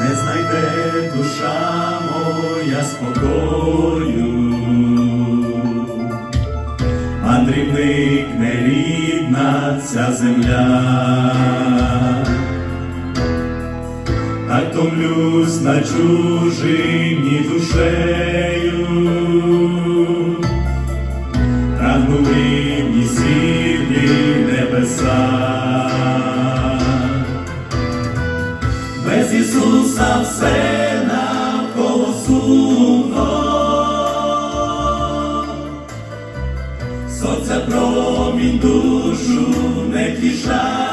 не знайде душа моя спокою, мандрівник нерідна ця земля, так томлюсь на чужині душею, прагну рівні світлі небеса. Без Ісуса все навколо сумно, сонця промінь душу не тіша,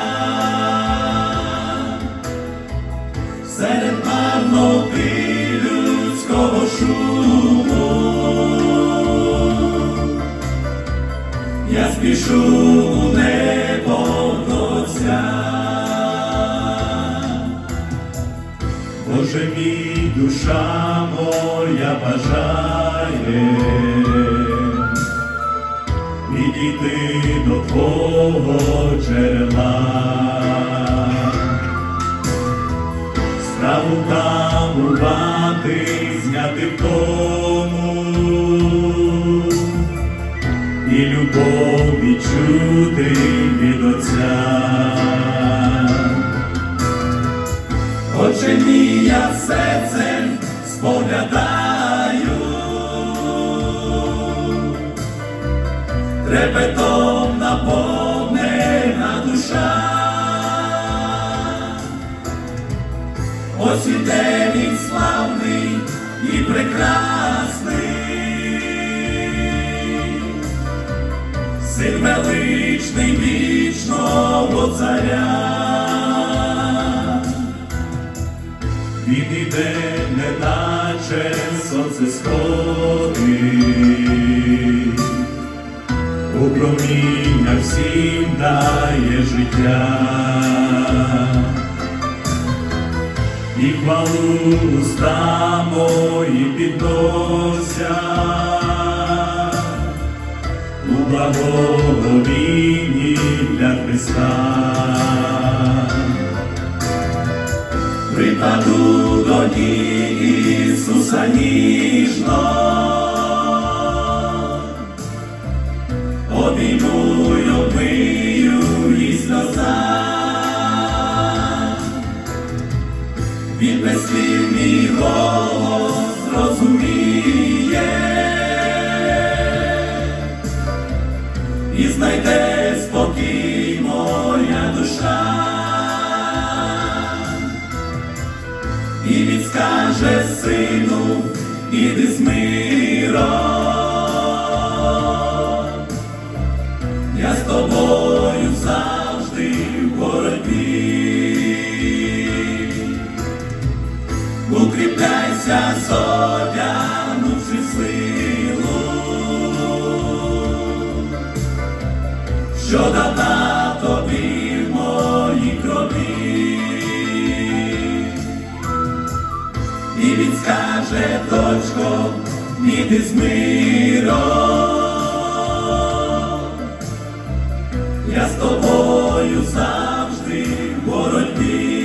спішу у небо Отця. Боже мій душа моя бажає. Підійти до Твого джерела, справу там урвати, зняти втому і любов серцем споглядаю, трепетом наповнена душа. Ось іде він славний і прекрасний, син величний вічного царя. Сходить, у проміння всім дає життя, і хвалу уста мої піднося, у благоволінні для Христа припаду до ніг Ісуса ніжно, голос зрозуміє і знайде спокій моя душа. і він скаже сину, іди з миром. Я з тобою завжди в боротьбі. Укріпляйся, зодягнувши силу, що дана тобі в моїй крові. І він скаже, дочко, іди з миром, я з тобою завжди в боротьбі.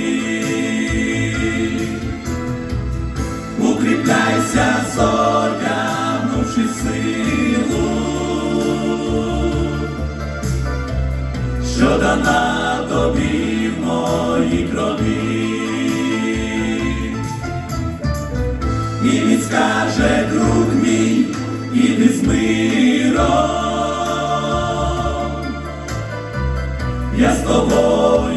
Що дана тобі в моїй крові. І він скаже, друг мій, іди з миром, я з тобою